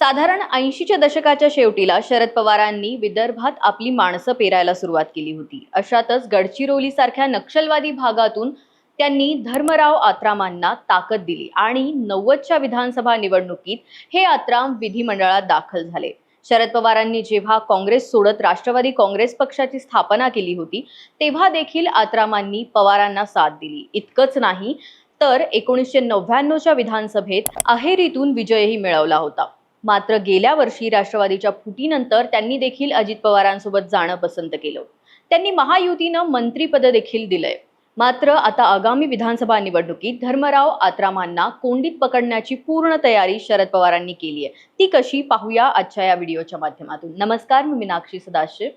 साधारण ऐंशीच्या दशकाच्या शेवटीला शरद पवारांनी विदर्भात आपली माणसं पेरायला सुरुवात केली होती. अशातच गडचिरोली सारख्या नक्षलवादी भागातून त्यांनी धर्मराव आत्रामांना ताकद दिली आणि नव्वदच्या विधानसभा निवडणुकीत हे आत्राम विधिमंडळात दाखल झाले. शरद पवारांनी जेव्हा काँग्रेस सोडत राष्ट्रवादी काँग्रेस पक्षाची स्थापना केली होती तेव्हा देखील आत्रामांनी पवारांना साथ दिली. इतकंच नाही तर एकोणीसशे नव्याण्णवच्या विधानसभेत अहेरीतून विजयही मिळवला होता. मात्र गेल्या वर्षी राष्ट्रवादीच्या फुटीनंतर त्यांनी देखील अजित पवारांसोबत जाणं पसंत केलं. त्यांनी महायुतीनं मंत्रीपद देखील दिलंय. मात्र आता आगामी विधानसभा निवडणुकीत धर्मराव आत्रामांना कोंडीत पकडण्याची पूर्ण तयारी शरद पवारांनी केली आहे. ती कशी पाहूया आजच्या या व्हिडिओच्या माध्यमातून. नमस्कार मी मीनाक्षी सदाशिव.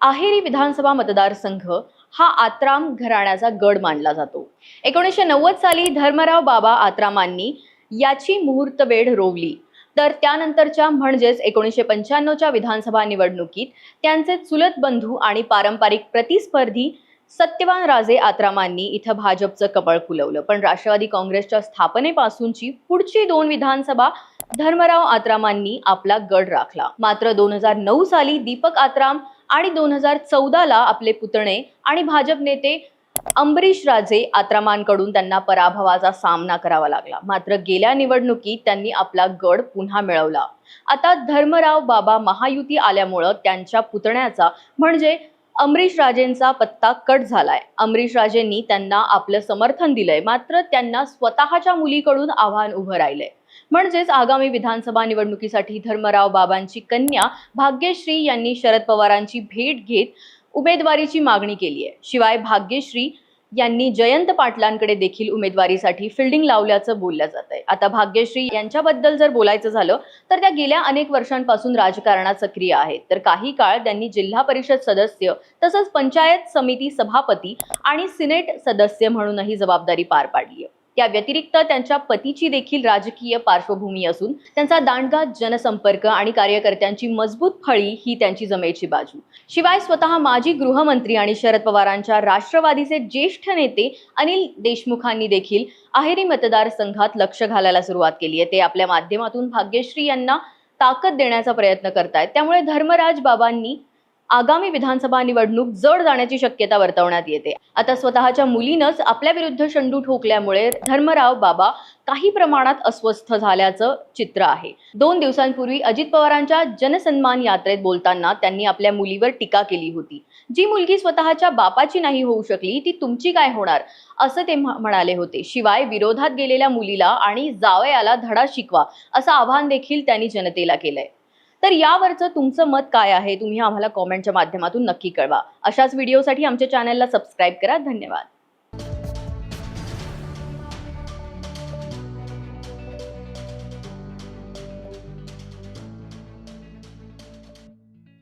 आहेरी विधानसभा मतदारसंघ हा आत्राम घराण्याचा गड मानला जातो. एकोणीसशे नव्वद साली धर्मराव बाबा आत्रामांनी याची मुहूर्त वेळ रोवली. तर त्यानंतरच्या म्हणजेच एकोणीसशे पंच्याण्णवच्या विधानसभा निवडणुकीत त्यांचे चुलत बंधू आणि पारंपरिक प्रतिस्पर्धी सत्यवान राजे आत्रामांनी इथं भाजपचं कबळ फुलवलं. पण राष्ट्रवादी काँग्रेसच्या स्थापनेपासूनची पुढची दोन विधानसभा धर्मराव आत्रामांनी आपला गड राखला. मात्र दोन हजार नऊ साली दीपक आत्राम आणि दोन हजार चौदाला आपले पुतणे आणि भाजप नेते अंबरीश राजे आत्रामांकडून त्यांना पराभवाचा सामना करावा लागला. मात्र गेल्या निवडणुकीत त्यांनी आपला गड पुन्हा मिळवला. आता धर्मराव बाबा महायुती आल्यामुळं त्यांच्या पुतण्याचा म्हणजे अमरीश राजेंचा पत्ता कट झालाय. अमरीश राजेंनी त्यांना आपलं समर्थन दिलंय मात्र त्यांना स्वतःच्या मुलीकडून आव्हान उभं राहिलंय. म्हणजेच आगामी विधानसभा निवडणुकीसाठी धर्मराव बाबांची कन्या भाग्यश्री यांनी शरद पवारांची भेट घेत उमेदवारीची मागणी केली आहे. शिवाय भाग्यश्री यांनी जयंत पाटलांकडे देखील उमेदवारीसाठी फिल्डिंग लावल्याचं बोललं जात आहे. आता भाग्यश्री यांच्याबद्दल जर बोलायचं झालं तर त्या गेल्या अनेक वर्षांपासून राजकारणात सक्रिय आहेत. तर काही काळ त्यांनी जिल्हा परिषद सदस्य तसंच पंचायत समिती सभापती आणि सिनेट सदस्य म्हणूनही जबाबदारी पार पाडली आहे. त्या व्यतिरिक्त त्यांच्या पतीची देखील राजकीय पार्श्वभूमी असून त्यांचा दांडगा जनसंपर्क आणि कार्यकर्त्यांची मजबूत फळी ही त्यांची जमेची बाजू. शिवाय स्वतः माजी गृहमंत्री आणि शरद पवारांच्या राष्ट्रवादीचे ज्येष्ठ नेते अनिल देशमुखांनी देखील अहेरी मतदारसंघात लक्ष घालायला सुरुवात केली आहे. ते आपल्या माध्यमातून भाग्यश्री यांना ताकद देण्याचा प्रयत्न करतायत. त्यामुळे धर्मराज बाबांनी आगामी विधानसभा निवडणूक जड जाण्याची शक्यता वर्तवण्यात येते. आता स्वतःच्या मुलीनंच आपल्या विरुद्ध शंडू ठोकल्यामुळे धर्मराव बाबा काही प्रमाणात अस्वस्थ झाल्याचं चित्र आहे. दोन दिवसांपूर्वी अजित पवारांच्या जनसन्मान यात्रेत बोलताना त्यांनी आपल्या मुलीवर टीका केली होती. जी मुलगी स्वतःच्या बापाची नाही होऊ शकली ती तुमची काय होणार? असं ते म्हणाले होते. शिवाय विरोधात गेलेल्या मुलीला आणि जावयाला धडा शिकवा असं आव्हान देखील त्यांनी जनतेला केलंय. तर यावरचं तुमचं मत काय आहे? तुम्ही आम्हाला कॉमेंटच्या माध्यमातून नक्की कळवा. अशाच व्हिडिओसाठी आमच्या चॅनलला सबस्क्राईब करा. धन्यवाद.